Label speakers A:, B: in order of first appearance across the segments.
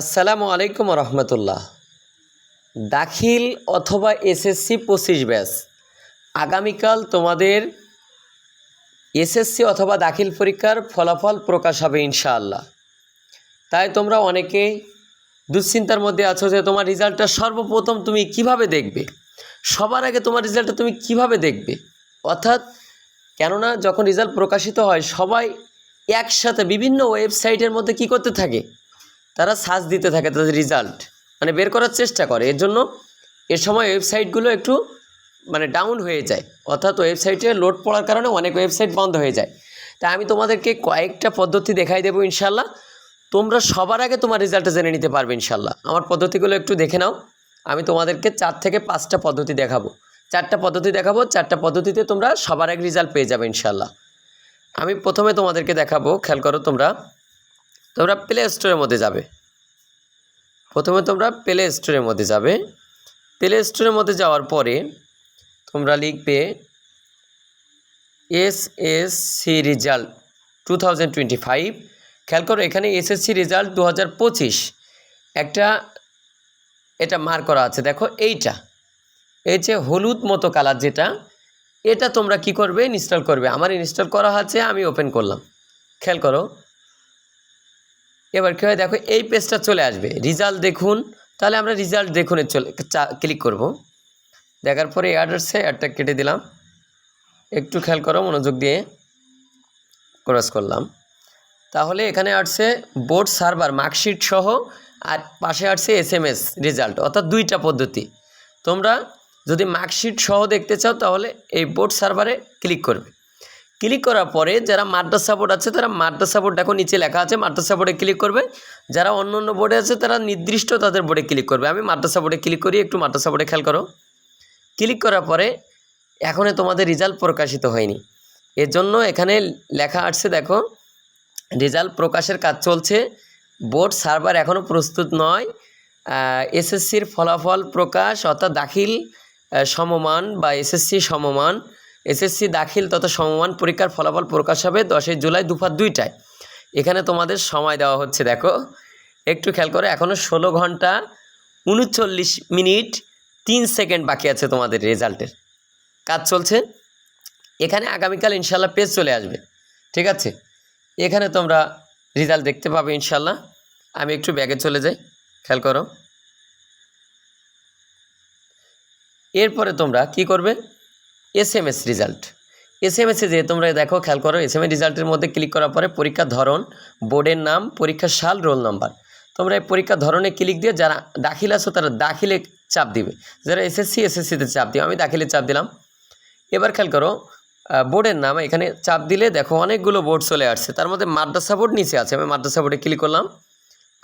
A: আসসালামু আলাইকুম রহমতুল্লাহ। দাখিল অথবা এসএসসি পঁচিশ ব্যাস আগামীকাল তোমাদের এসএসসি অথবা দাখিল পরীক্ষার ফলাফল প্রকাশ হবে ইনশাআল্লাহ। তাই তোমরা অনেকে দুশ্চিন্তার মধ্যে আছো যে তোমার রেজাল্টটা সর্বপ্রথম তুমি কীভাবে দেখবে? সবার আগে তোমার রেজাল্টটা তুমি কীভাবে দেখবে? অর্থাৎ কেননা যখন রেজাল্ট প্রকাশিত হয়, সবাই একসাথে বিভিন্ন ওয়েবসাইটের মধ্যে কি করতে থাকে? তারা সার্চ দিতে থাকে তাদের রেজাল্ট মানে বের করার চেষ্টা করে। এর জন্য এ সময় ওয়েবসাইটগুলো একটু মানে ডাউন হয়ে যায়। অর্থাৎ ওয়েবসাইটে লোড পড়ার কারণে অনেক ওয়েবসাইট বন্ধ হয়ে যায়। তাই আমি তোমাদেরকে কয়েকটা পদ্ধতি দেখাই দেবো ইনশাল্লাহ তোমরা সবার আগে তোমার রেজাল্টটা জেনে নিতে পারবে ইনশাল্লাহ আমার পদ্ধতিগুলো একটু দেখে নাও। আমি তোমাদেরকে চার থেকে পাঁচটা পদ্ধতি দেখাবো। চারটা পদ্ধতি দেখাবো। চারটা পদ্ধতিতে তোমরা সবার আগে রেজাল্ট পেয়ে যাবে ইনশাল্লাহ আমি প্রথমে তোমাদেরকে দেখাবো। খেয়াল করো তোমরা। তোমরা প্লে স্টোরের মধ্যে যাবে। প্রথমে তোমরা প্লে স্টোরের মধ্যে যাবে। প্লে স্টোরের মধ্যে যাওয়ার পরে তোমরা লিখবে S S C result two thousand twenty five খেয়াল করো, এখানে এসএসসি রেজাল্ট দু হাজার পঁচিশ একটা, এটা মার করা আছে, দেখো এইটা। এই যে হলুদ মতো কালার যেটা, এটা তোমরা কি করবে? ইনস্টল করবে। আমার ইনস্টল করা আছে, আমি ওপেন করলাম। খেয়াল করো এবার কী দেখো, এই পেজটা চলে আসবে। রেজাল্ট দেখুন। তাহলে আমরা রেজাল্ট দেখুন চলে ক্লিক করব। দেখার পরে অ্যাড্রেসে অ্যাডটা কেটে দিলাম। একটু খেয়াল করো, মনোযোগ দিয়ে ক্রস করলাম। তাহলে এখানে আসছে বোর্ড সার্ভার মার্কশিট সহ, আর পাশে আসছে এস এম এস রেজাল্ট অর্থাৎ দুইটা পদ্ধতি। তোমরা যদি মার্কশিট সহ দেখতে চাও, তাহলে এই বোর্ড সার্ভারে ক্লিক করবে। ক্লিক করার পরে যারা মাদ্রাসা বোর্ড আছে, তারা মাদ্রাসা বোর্ড দেখো নিচে লেখা আছে, মাদ্রাসা বোর্ডে ক্লিক করবে। যারা অন্য অন্য বোর্ডে আছে, তারা নির্দিষ্ট তাদের বোর্ডে ক্লিক করবে। আমি মাদ্রাসা বোর্ডে ক্লিক করি, একটু মাদ্রাসা বোর্ডে খেয়াল করো। ক্লিক করার পরে এখনও তোমাদের রেজাল্ট প্রকাশিত হয়নি। এর জন্য এখানে লেখা আসছে দেখো, রেজাল্ট প্রকাশের কাজ চলছে। বোর্ড সার্ভার এখনও প্রস্তুত নয়। এসএসসির ফলাফল প্রকাশ, অর্থাৎ দাখিল সমমান বা এসএসসি সমমান এসএসসি দাখিল তথা সমমান পরীক্ষার ফলাফল প্রকাশ হবে দশই জুলাই দুপুর দুইটায়। এখানে তোমাদের সময় দেওয়া হচ্ছে, দেখো। একটু খেয়াল করো এখনও ষোলো ঘণ্টা উনচল্লিশ মিনিট তিন সেকেন্ড বাকি আছে তোমাদের রেজাল্টের। কাজ চলছে। এখানে আগামীকাল ইনশাল্লাহ পেজ চলে আসবে, ঠিক আছে? এখানে তোমরা রেজাল্ট দেখতে পাবে ইনশাল্লাহ আমি একটু ব্যাগে চলে যাই, খেয়াল করো। এরপরে তোমরা কি করবে? S M S result S M এসে যে তোমরা দেখো, খেয়াল করো এস এম এস রেজাল্টের মধ্যে ক্লিক করার পরে পরীক্ষার ধরন বোর্ডের নাম, পরীক্ষার সাল রোল নাম্বার তোমরা এই পরীক্ষার ধরনে ক্লিক দিয়ে যারা দাখিল আছো, তারা দাখিলে চাপ দিবে। যারা এসএসসি এসএসসিতে চাপ দিবে আমি দাখিলে চাপ দিলাম। এবার খেয়াল করো বোর্ডের নাম, এখানে চাপ দিলে দেখো অনেকগুলো বোর্ড চলে আসছে। তার মধ্যে মাদ্রাসা বোর্ড নিচে আছে, আমি মাদ্রাসা বোর্ডে ক্লিক করলাম।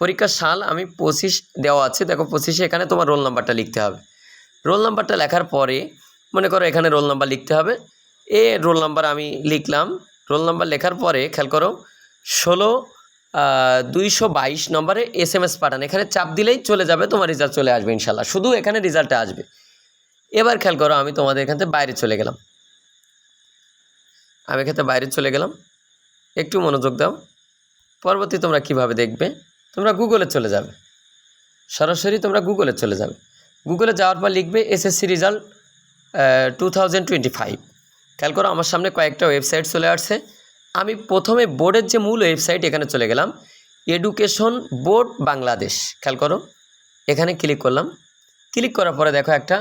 A: পরীক্ষার সাল, আমি পঁচিশ দেওয়া আছে। দেখো পঁচিশে এখানে তোমার রোল নাম্বারটা লিখতে হবে। রোল নাম্বারটা লেখার পরে মনে করো এখানে রোল নাম্বার লিখতে হবে। এ রোল নাম্বার আমি লিখলাম। রোল নাম্বার লেখার পরে খেয়াল করো, ষোলো দুইশো বাইশ নম্বরে এস এম এস পাঠান এখানে চাপ দিলেই চলে যাবে, তোমার রেজাল্ট চলে আসবে ইনশাল্লাহ শুধু এখানে রেজাল্টটা আসবে। এবার খেয়াল করো, আমি তোমাদের এখান থেকে বাইরে চলে গেলাম। আমি এখান থেকে বাইরে চলে গেলাম। একটু মনোযোগ দাও। পরবর্তী তোমরা কীভাবে দেখবে? তোমরা গুগলে চলে যাবে। সরাসরি তোমরা গুগলে চলে যাবে। গুগলে যাওয়ার পর লিখবে SSC result two thousand twenty five খেয়াল করো আমার সামনে কয়েকটা ওয়েবসাইট চলে আসছে। আমি প্রথমে বোর্ডের যে মূল ওয়েবসাইট এখানে চলে গেলাম এডুকেশন বোর্ড বাংলাদেশ খেয়াল করো, এখানে ক্লিক করলাম। ক্লিক করার পরে দেখো একটা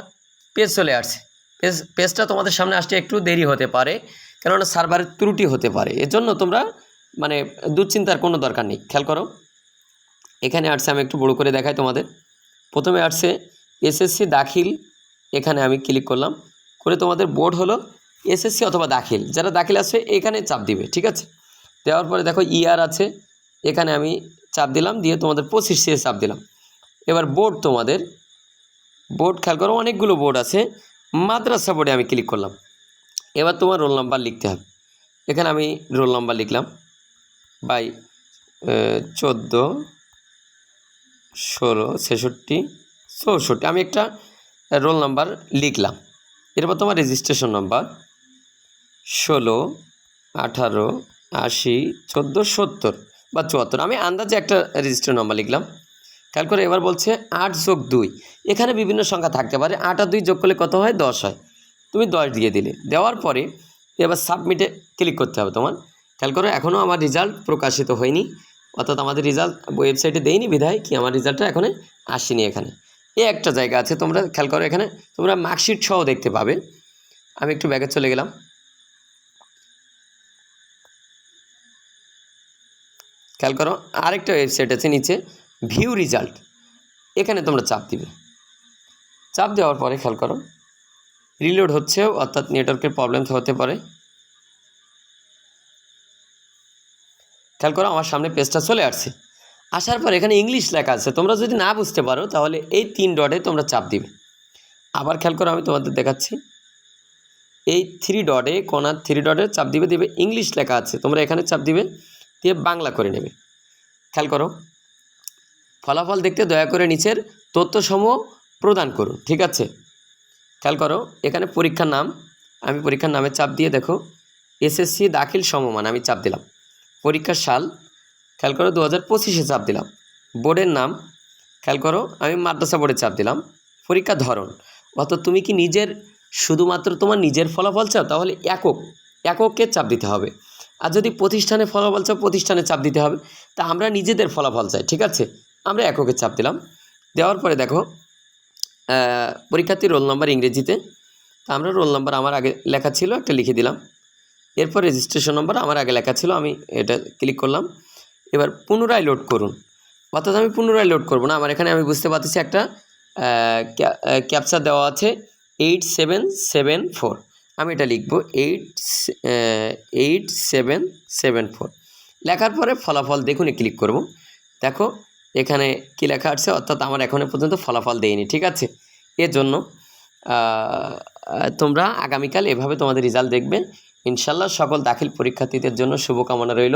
A: পেজ চলে আসছে। পেজ পেজটা তোমাদের সামনে আসতে একটু দেরি হতে পারে, কেননা সার্ভারের ত্রুটি হতে পারে। এজন্য তোমরা মানে দুশ্চিন্তার কোনো দরকার নেই। খেয়াল করো, এখানে আসছে, আমি একটু বড় করে দেখাই তোমাদের। প্রথমে আসছে এসএসসি দাখিল এখানে আমি ক্লিক করলাম। করে তোমাদের বোর্ড হলো এসএসসি অথবা দাখিল। যারা দাখিল আছে, এখানে চাপ দিবে, ঠিক আছে? দেওয়ার পরে দেখো ইয়ার আছে। এখানে আমি চাপ দিলাম, দিয়ে তোমাদের পঁচিশ সে চাপ দিলাম। এবার বোর্ড তোমাদের বোর্ড খেয়াল করো, অনেকগুলো বোর্ড আছে। মাদ্রাসা বোর্ডে আমি ক্লিক করলাম। এবার তোমার রোল নাম্বার লিখতে হবে। এখানে আমি রোল নাম্বার লিখলাম বাই চোদ্দ, ষোলো, ছেষট্টি, চৌষট্টি। আমি একটা রোল নাম্বার লিখলাম। এরপর তোমার রেজিস্ট্রেশন নাম্বার ষোলো, আঠারো, আশি, চোদ্দ, সত্তর বা চুয়াত্তর। আমি আন্দাজে একটা রেজিস্ট্রেশন নাম্বার লিখলাম। খেয়াল করে এবার বলছে আট যোগ দুই। এখানে বিভিন্ন সংখ্যা থাকতে পারে। আট আর দুই যোগ করলে কত হয়? দশ হয়। তুমি দশ দিয়ে দিলে। দেওয়ার পরে এবার সাবমিটে ক্লিক করতে হবে তোমার। খেয়াল করো এখনও আমার রেজাল্ট প্রকাশিত হয়নি। অর্থাৎ আমাদের রেজাল্ট ওয়েবসাইটে দেয়নি বিধায় কি? আমার রেজাল্টটা এখানে আসেনি এখানে। এ একটা জায়গা আছে, তোমরা খেয়াল করো এখানে, তোমরা মার্কশিট সহ দেখতে পাবে। আমি একটু ব্যাগে চলে গেলাম। খেয়াল করো, আরেকটা ওয়েবসাইট আছে নিচে ভিউ রেজাল্ট এখানে তোমরা চাপ দিবে। চাপ দেওয়ার পরে খেয়াল করো রিলোড হচ্ছে, অর্থাৎ নেটওয়ার্কের প্রবলেম হতে পারে। খেয়াল করো, আমার সামনে পেজটা চলে আসছে। আসার পর এখানে ইংলিশ লেখা আছে। তোমরা যদি না বুঝতে পারো, তাহলে এই তিন ডটে তোমরা চাপ দিবে। আবার খেয়াল করো, আমি তোমাদের দেখাচ্ছি। এই থ্রি ডটে কোনার থ্রি ডটে চাপ দিবে দিবে ইংলিশ লেখা আছে। তোমরা এখানে চাপ দিবে, দিয়ে বাংলা করে নেবে। খেয়াল করো। ফলাফল দেখতে দয়া করে নিচের তথ্যসমূহ প্রদান করুন, ঠিক আছে? খেয়াল করো, এখানে পরীক্ষার নাম, আমি পরীক্ষার নামে চাপ দিয়ে দেখো। এসএসসি দাখিল সমমান, আমি চাপ দিলাম। পরীক্ষার সাল খেয়াল করো দু হাজার পঁচিশে চাপ দিলাম। বোর্ডের নাম, খেয়াল করো আমি মাদ্রাসা বোর্ডে চাপ দিলাম। পরীক্ষার ধরন, অর্থাৎ তুমি কি নিজের, শুধুমাত্র তোমার নিজের ফলাফল চাও, তাহলে একক, এককে চাপ দিতে হবে। আর যদি প্রতিষ্ঠানে ফলাফল চাও, প্রতিষ্ঠানে চাপ দিতে হবে, তা আমরা নিজেদের ফলাফল চাই, ঠিক আছে? আমরা এককে চাপ দিলাম। দেওয়ার পরে দেখো পরীক্ষার্থীর রোল নাম্বার ইংরেজিতে, তা আমরা রোল নাম্বার আমার আগে লেখা ছিল, একটা লিখে দিলাম। এরপর রেজিস্ট্রেশন নম্বর আমার আগে লেখা ছিল, আমি এটা ক্লিক করলাম। এবার পুনরায় লোড করুন। অর্থাৎ আমি পুনরায় লোড করব না, আমার এখানে আমি বুঝতে পারতেছি একটা ক্যাপচার দেওয়া আছে এইট সেভেন সেভেন ফোর আমি এটা লিখব eight eight seven seven four লেখার পরে ফলাফল দেখুন ক্লিক করব। দেখো, এখানে কি লেখা আছে? অর্থাৎ আমার এখনও পর্যন্ত ফলাফল দেয়নি, ঠিক আছে? এর জন্য তোমরা আগামীকাল এভাবে তোমাদের রেজাল্ট দেখবে ইনশাল্লাহ সকল দাখিল পরীক্ষার্থীদের জন্য শুভকামনা রইল।